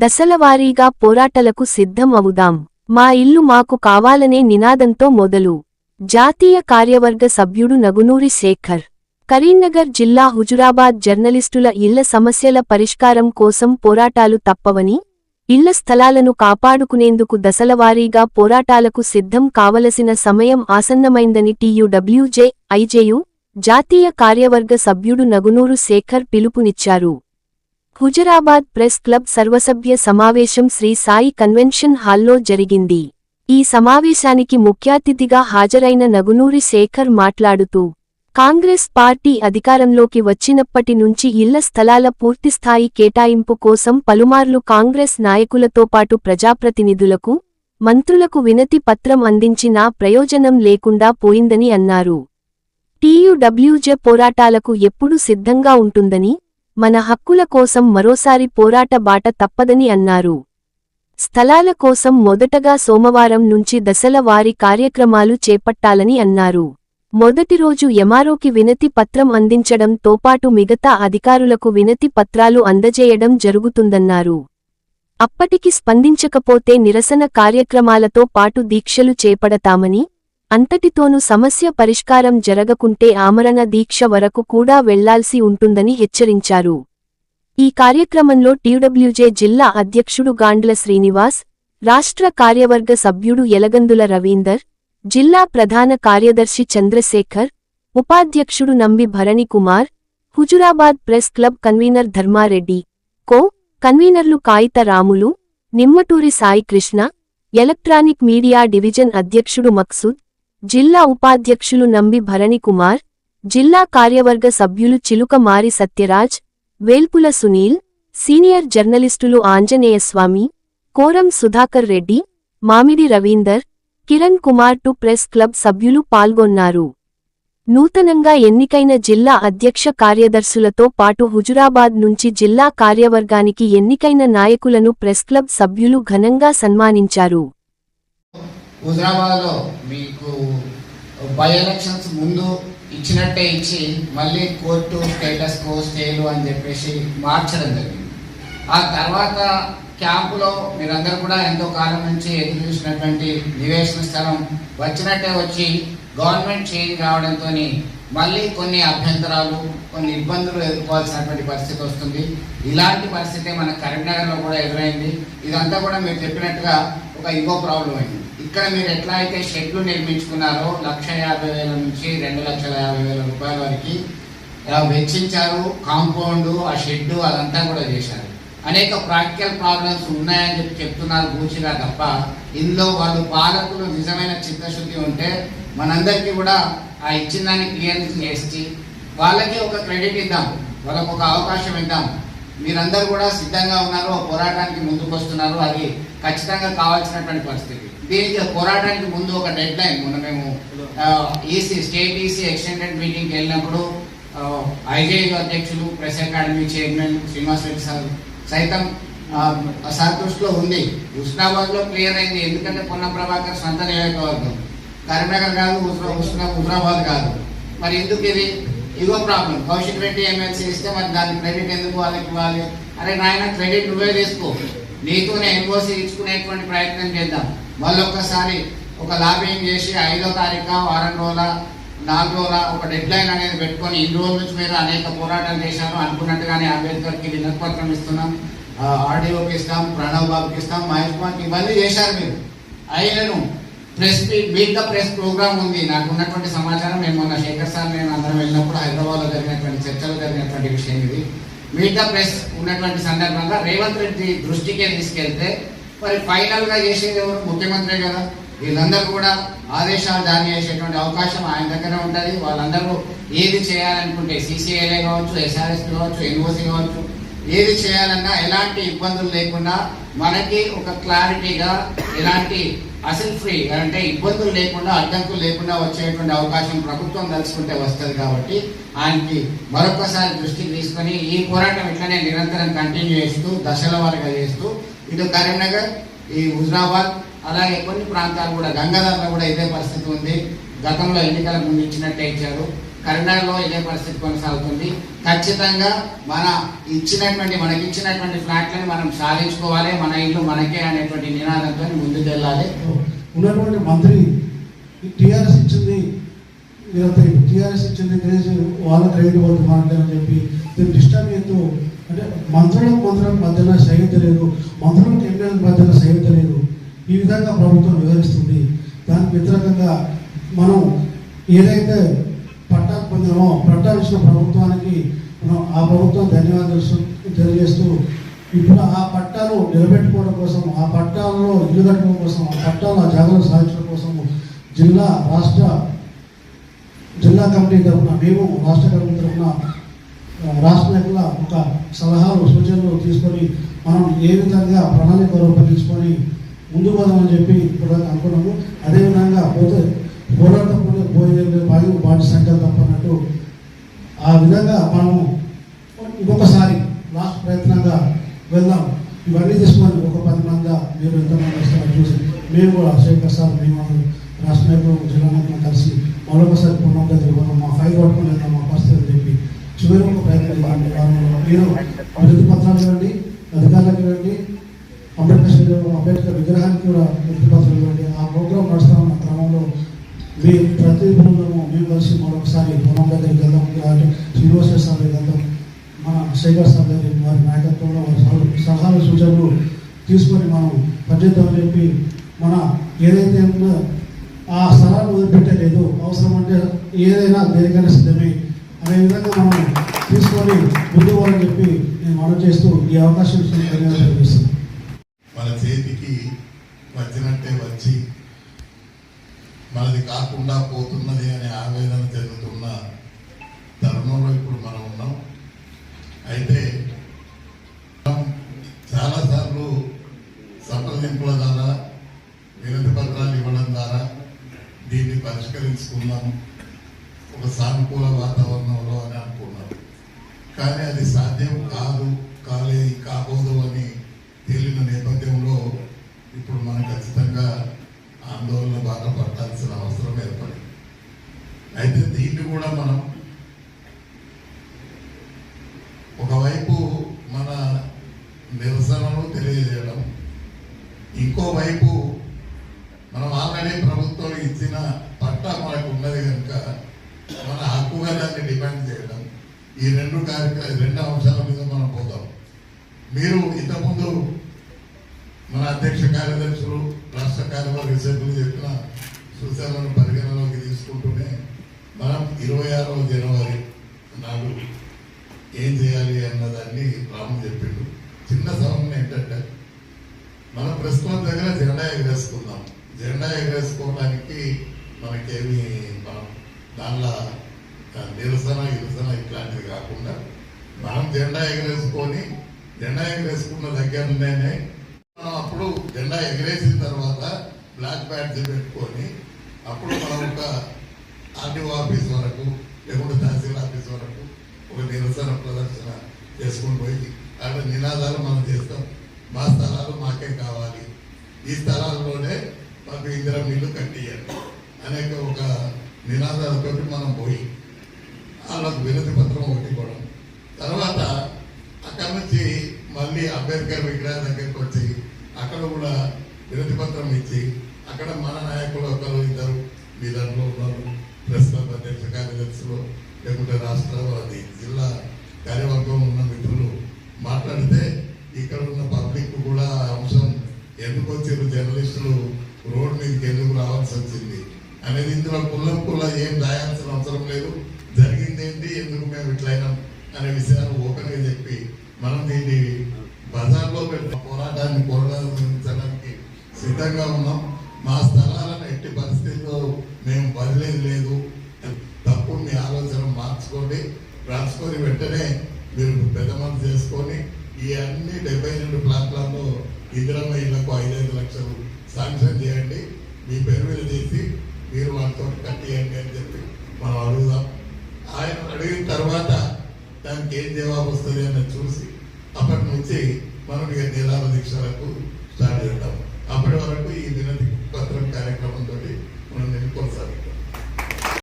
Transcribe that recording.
దశలవారీగా పోరాటలకు సిద్ధం అవుదాం మా ఇల్లు మాకు కావాలనే నినాదంతో మొదలు. జాతీయ కార్యవర్గ సభ్యుడు నగునూరి శేఖర్. కరీంనగర్ జిల్లా హుజురాబాద్ జర్నలిస్టుల ఇళ్ళ సమస్యల పరిష్కారం కోసం పోరాటాలు తప్పవని ఇళ్ళ స్థలాలను కాపాడుకునేందుకు దశలవారీగా పోరాటాలకు సిద్ధం కావలసిన సమయం ఆసన్నమైందని టీయూడబ్ల్యూజే ఐజేయు జాతీయ కార్యవర్గ సభ్యుడు నగునూరు శేఖర్ పిలుపునిచ్చారు. హుజరాబాద్ ప్రెస్ క్లబ్ సర్వసభ్య సమావేశం శ్రీ సాయి కన్వెన్షన్ హాల్లో జరిగింది. ఈ సమావేశానికి ముఖ్యాతిథిగా హాజరైన నగునూరి శేఖర్ మాట్లాడుతూ కాంగ్రెస్ పార్టీ అధికారంలోకి వచ్చినప్పటి నుంచి ఇళ్ళ స్థలాల పూర్తిస్థాయి కేటాయింపు కోసం పలుమార్లు కాంగ్రెస్ నాయకులతో పాటు ప్రజాప్రతినిధులకు మంత్రులకు వినతి పత్రం అందించినా ప్రయోజనం లేకుండా పోయిందని అన్నారు. టీయుడబ్ల్యూజే పోరాటాలకు ఎప్పుడూ సిద్ధంగా ఉంటుందని మన హక్కుల కోసం మరోసారి పోరాట బాట తప్పదని అన్నారు. స్థలాల కోసం మొదటగా సోమవారం నుంచి దశల వారి కార్యక్రమాలు చేపట్టాలని అన్నారు. మొదటి రోజు ఎమారోకి వినతి పత్రం అందించడంతో పాటు మిగతా అధికారులకు వినతి పత్రాలు అందజేయడం జరుగుతుందన్నారు. అప్పటికి స్పందించకపోతే నిరసన కార్యక్రమాలతో పాటు దీక్షలు చేపడతామని అంతటితోనూ సమస్య పరిష్కారం జరగకుంటే ఆమరణ దీక్ష వరకు కూడా వెళ్ళాల్సి ఉంటుందని హెచ్చరించారు. ఈ కార్యక్రమంలో టీడబ్ల్యూజే జిల్లా అధ్యక్షుడు గాండ్ల శ్రీనివాస్ రాష్ట్ర కార్యవర్గ సభ్యుడు ఎలగందుల రవీందర్ జిల్లా ప్రధాన కార్యదర్శి చంద్రశేఖర్ ఉపాధ్యక్షుడు Nambi Bharanikumar Huzurabad press club convener Dharmareddy co కన్వీనర్లు Kayitha Ramulu Nimmaturi Saikrishna electronic media division అధ్యక్షుడు మక్సూద్ జిల్లా ఉపాధ్యక్షులు నంబి భరణి కుమార్ జిల్లా కార్యవర్గ సభ్యులు చిలుక మారి సత్యరాజ్ వేల్పుల సునీల్ సీనియర్ జర్నలిస్టులు Anjaneyaswamy quorum Sudhakar Reddy Mamidi Ravinder Kiran Kumar to press club సభ్యులు పాల్గొన్నారు. నూతనంగా ఎన్నికైన జిల్లా అధ్యక్ష కార్యదర్శులతో పాటు హుజురాబాద్ నుంచి జిల్లా కార్యవర్గానికి ఎన్నికైన నాయకులను ప్రెస్ క్లబ్ సభ్యులు ఘనంగా సన్మానించారు. హుజరాబాద్లో మీకు బై ఎలక్షన్స్ ముందు ఇచ్చినట్టే ఇచ్చి మళ్ళీ కోర్టు స్టేటస్ కో స్టేలు అని చెప్పేసి మార్చడం జరిగింది. ఆ తర్వాత క్యాంపులో మీరందరూ కూడా ఎంతో కాలం నుంచి ఎదురు చూసినటువంటి నివేశన స్థలం వచ్చినట్టే వచ్చి గవర్నమెంట్ చేంజ్ కావడంతో మళ్ళీ కొన్ని అభ్యంతరాలు కొన్ని ఇబ్బందులు ఎదుర్కోవాల్సినటువంటి పరిస్థితి వస్తుంది. ఇలాంటి పరిస్థితి మన కరీంనగర్లో కూడా ఎదురైంది. ఇదంతా కూడా మీరు చెప్పినట్టుగా ఒక ఇంకో ప్రాబ్లం అయింది. ఇక్కడ మీరు ఎట్లా అయితే షెడ్లు నిర్మించుకున్నారో లక్ష యాభై వేల నుంచి రెండు లక్షల యాభై వేల రూపాయల వరకు వెచ్చించారు కాంపౌండ్ ఆ షెడ్ అదంతా కూడా చేశారు. అనేక ప్రాక్టికల్ ప్రాబ్లమ్స్ ఉన్నాయని చెప్పి చెప్తున్నారు పూచిగా తప్ప. ఇందులో వాళ్ళు పాలకులు నిజమైన చిత్తశుద్ధి ఉంటే మనందరికీ కూడా ఆ ఇచ్చిన దాన్ని క్లియర్ చేసి వాళ్ళకి ఒక క్రెడిట్ ఇద్దాం వాళ్ళకు ఒక అవకాశం ఇద్దాం. మీరందరూ కూడా సిద్ధంగా ఉన్నారు ఆ పోరాటానికి ముందుకు వస్తున్నారు అది ఖచ్చితంగా కావాల్సినటువంటి పరిస్థితి. దీనికి పోరాటానికి ముందు ఒక డెడ్ లైన్ మొన్న మేము ఈసీ స్టేట్ ఈసీ ఎక్స్టెండెడ్ మీటింగ్కి వెళ్ళినప్పుడు ఐజే అధ్యక్షులు press academy chairman Srinivas Reddy sir సైతం ఆ, ఉంది. హుస్నాబాద్లో క్లియర్ అయింది. ఎందుకంటే పొన్న ప్రభాకర్ సొంత నియోజకవర్గం. కరీంనగర్ కాదు హుస్నా హుస్నా హుజరాబాద్ కాదు. మరి ఎందుకు ఇది? ఇదో ప్రాబ్లం కౌశిక్ రెడ్డి ఎమ్మెల్సీ ఇస్తే మరి దాని క్రెడిట్ ఎందుకు వాళ్ళకి ఇవ్వాలి? అరే నాయన క్రెడిట్ నువ్వే తీసుకో. నీతోనే ఎన్ఓసీ ఇచ్చుకునేటువంటి ప్రయత్నం చేద్దాం. మళ్ళొక్కసారి ఒక లాబింగ్ చేసి ఐదో తారీఖు వారం రోజుల నాలుగు రోజుల ఒక డెడ్ లైన్ అనేది పెట్టుకొని ఇన్ని రోజుల నుంచి మీరు అనేక పోరాటాలు చేశారు అనుకున్నట్టుగానే అంబేద్కర్కి వినతిపత్రం ఇస్తున్నాం. ఆర్డీఓకి ఇస్తాం ప్రణవ్ బాబుకి ఇస్తాం మహేష్ కుమార్కి ఇవన్నీ చేశారు మీరు. అయినను press meet the press program ఉంది. నాకు ఉన్నటువంటి సమాచారం మేము మొన్న శేఖర్ సార్ నేను అందరం వెళ్ళినప్పుడు హైదరాబాద్లో జరిగినటువంటి చర్చలు జరిగినటువంటి విషయం ఇది. మీట్ ద ప్రెస్ ఉన్నటువంటి సందర్భంగా రేవంత్ రెడ్డి దృష్టికే తీసుకెళ్తే మరి ఫైనల్గా చేసేది ఎవరు? ముఖ్యమంత్రి కదా. వీళ్ళందరూ కూడా ఆదేశాలు జారీ చేసేటువంటి అవకాశం ఆయన దగ్గర ఉంటుంది. వాళ్ళందరూ ఏది చేయాలనుకుంటే సిసిఐలే కావచ్చు ఎస్ఆర్ఎస్ కావచ్చు ఎన్ఓసి కావచ్చు ఏది చేయాలన్నా ఎలాంటి ఇబ్బందులు లేకుండా మనకి ఒక క్లారిటీగా ఎలాంటి అసలు ఫ్రీ అంటే ఇబ్బందులు లేకుండా అడ్డంకులు లేకుండా వచ్చేటువంటి అవకాశం ప్రభుత్వం తలుచుకుంటే వస్తుంది కాబట్టి ఆయనకి మరొకసారి దృష్టికి తీసుకొని ఈ పోరాటం ఇట్లనే నిరంతరం కంటిన్యూ చేస్తూ దశల వారిగా చేస్తూ ఇటు కరీంనగర్ ఈ హుజరాబాద్ అలాగే కొన్ని ప్రాంతాలు కూడా గంగాధర్లో కూడా ఇదే పరిస్థితి ఉంది. గతంలో ఎన్నికల ముందు ఇచ్చినట్టే ఇచ్చారు. కరీంనగర్లో ఇదే పరిస్థితి కొనసాగుతుంది. ఖచ్చితంగా మన ఇచ్చినటువంటి మనకి ఇచ్చినటువంటి ఫ్లాట్లను మనం సాధించుకోవాలి. మన ఇల్లు మనకే అనేటువంటి నినాదంతో ముందుకు వెళ్ళాలి ఉన్నటువంటి మంత్రి టీఆర్ఎస్ ఇచ్చింది టీఆర్ఎస్ ఇచ్చింది గ్రేజ్ వాళ్ళ క్రెడిట్ వద్దు మాట్లాడని చెప్పి దీన్ని డిస్టర్బ్ చేస్తూ అంటే మంత్రులకు మంత్రులకు మధ్యన సహిత లేదు మంత్రులకు ఎమ్మెల్యేల మధ్యన సహిత లేదు ఈ విధంగా ప్రభుత్వం వివరిస్తుంది దానికి వ్యతిరేకంగా మనం ఏదైతే పట్టాలు పొందినామో పట్టాలు ఇచ్చిన ప్రభుత్వానికి మనం ఆ ప్రభుత్వం ధన్యవాదాలు తెలియజేస్తూ ఇప్పుడు ఆ పట్టాలు నిలబెట్టుకోవడం కోసం ఆ పట్టాలలో ఇల్లు కట్టడం కోసం ఆ పట్టాలు ఆ జాగ్రత్త సాధించడం కోసం జిల్లా రాష్ట్ర జిల్లా కమిటీ తరఫున మేము రాష్ట్ర కమిటీ తరఫున రాష్ట్ర నాయకుల ఒక సలహాలు సూచనలు తీసుకొని మనం ఏ విధంగా ప్రణాళిక రూపొందించుకొని ముందు పోదామని చెప్పి కూడా అనుకున్నాము. అదేవిధంగా పోతే పోరాటం పోయే బాగి బాటి సంకల్పం తప్పన్నట్టు. ఆ విధంగా మనము ఇంకొకసారి లాస్ట్ ప్రయత్నంగా వెళ్దాం. ఇవన్నీ తీసుకొని ఒక పది మంది మీరు ఎంతమంది వస్తారో చూసి మేము కూడా శేఖర్ సార్ మేము రాష్ట్ర నాయకులు జిల్లా నాయకులు కలిసి మరొకసారి పునః తిరుగుతాం మా ఫైల్ పట్టుకుని వెళ్దాం మా పరిస్థితి అని చెప్పి చివరి ఒక ప్రయత్నం చేయండి. అభివృద్ధి పత్రాలు ఇవ్వండి అధికారులకు ఇవ్వండి అంబేద్కర్ అంబేద్కర్ విగ్రహానికి కూడా వినతి పత్రాలు ఇవ్వండి. ఆ ప్రోగ్రాం నడుస్తా ఉన్న క్రమంలో మీ ప్రతి బృందము మేము కలిసి మరొకసారి పొలం దగ్గరికి వెళ్దాం. ఇలాంటి శ్రీనివాస సార్ వెళ్దాం. మన శేఖర్ సార్ దగ్గర వారి నాయకత్వంలో వారి సలహాలు సూచనలు తీసుకొని మనం పనిచేద్దామని చెప్పి మన ఏదైతే ఉందో ఆ స్థలాన్ని వదిలిపెట్టలేదు. అవసరం అంటే ఏదైనా దేనికైనా సిద్ధమే. అనే విధంగా మనం తీసుకొని ముందు వాళ్ళని చెప్పి నేను మనం చేస్తూ ఈ అవకాశం ఇచ్చిన ధన్యవాదాలు తెలియజేస్తున్నాను. మన చేతికి వచ్చినట్టే వచ్చి మనది కాకుండా పోతున్నది అనే ఆవేదన చెందుతున్న తరుణంలో ఇప్పుడు మనం ఉన్నాం. అయితే మనం చాలాసార్లు సంప్రదింపుల ద్వారా వినతి పత్రాలు ఇవ్వడం ద్వారా దీన్ని ఒక సానుకూల వాతావరణంలో అని అనుకున్నాం కానీ అది సాధ్యం కాదు కాలే కాబోదు అని తేలిన నేపథ్యంలో ఇప్పుడు మనం ఖచ్చితంగా ఆందోళన బాగా పట్టాల్సిన అవసరం ఏర్పడింది. అయితే దీన్ని కూడా మనం ఒకవైపు మన నిరసనలు తెలియజేయడం ఇంకోవైపు మనం ఆల్రెడీ ప్రభుత్వం ఇచ్చిన పట్టా మనకు ఉన్నది కనుక మన హక్కుగా దాన్ని డిమాండ్ చేయడం ఈ రెండు కార్యక్రమ రెండు అంశాల మీద మనం పోతాం మీరు ఇంతకుముందు మన అధ్యక్ష కార్యదర్శులు రాష్ట్ర కార్యవర్గ సభ్యులు చెప్పిన సూచనలను పరిగణలోకి తీసుకుంటూనే మనం ఇరవై ఆరవ జనవరి నాడు ఏం చేయాలి అన్నదాన్ని రాము చెప్పిండు. చిన్న సమయం ఏంటంటే మన ప్రెస్ క్లబ్ దగ్గర జెండా ఎగరేసుకుందాం. జెండా ఎగరేసుకోవడానికి మనకేమి మనం దానిలో నిరసన నిరసన ఇట్లాంటివి కాకుండా మనం జెండా ఎగరేసుకొని జెండా ఎగరేసుకున్న దగ్గర మనం అప్పుడు జెండా ఎగరేసిన తర్వాత బ్లాక్ బ్యాడ్జ్ పెట్టుకొని అప్పుడు మనం ఒక ఆర్టీఓ ఆఫీస్ వరకు లేకుంటే తహసీల్ ఆఫీస్ వరకు ఒక నిరసన ప్రదర్శన చేసుకొని పోయి అక్కడ నినాదాలు మనం చేస్తాం. మా స్థలాలు మాకే కావాలి. ఈ స్థలాల్లోనే మాకు ఇందిరా మిల్లు కట్టియండి అనేక ఒక నినాదాలతో మనం పోయి వాళ్ళకు వినతి పత్రం ఒకటి ఇవ్వడం తర్వాత అక్కడ నుంచి మళ్ళీ అంబేద్కర్ విగ్రహం దగ్గరికి వచ్చి అక్కడ కూడా వినతి పత్రం ఇచ్చి అక్కడ మన నాయకులు ఒకరు ఇద్దరు మీ దాంట్లో ఉన్నారు ప్రెస్ క్లబ్ అధ్యక్ష కార్యదర్శులు లేకుంటే రాష్ట్ర అది జిల్లా కార్యవర్గం ఉన్న మిత్రులు మాట్లాడితే ఇక్కడ ఉన్న పబ్లిక్ కూడా అంశం ఎందుకు వచ్చారు జర్నలిస్టులు రోడ్ మీదకి ఎందుకు రావాల్సి వచ్చింది అనేది ఇందులో కుల్లం కుల్ల ఏం రాయాల్సిన అవసరం లేదు. అనే విషయాలు ఓపెన్గా చెప్పి మనం దీన్ని బజార్లో పెట్టిన పోరాటాన్ని పోరాడించడానికి సిద్ధంగా ఉన్నాం. మా స్థలాలను ఎట్టి పరిస్థితుల్లో మేము వదిలేదు లేదు. తప్పు మీ ఆలోచన మార్చుకోండి. రాసుకొని వెంటనే మీరు పెద్ద మనసు చేసుకొని ఈ అన్ని డెబ్బై రెండు ప్లాట్లలో ఇందిరమ్మ ఇళ్ళకు ఐదైదు లక్షలు శాంక్షన్ చేయండి. మీ పేరు మీద చేసి మీరు వాళ్ళతో కట్టియండి అని చెప్పి మనం అడుగుదాం. ఆయన అడిగిన తర్వాత దానికి ఏం జవాబు వస్తుంది అని చూసి అప్పటి నుంచి మనం ఇక నిరాల దీక్షలకు స్టార్ట్ చేద్దాం అప్పటి వరకు ఈ వినతి పత్రం కార్యక్రమంతో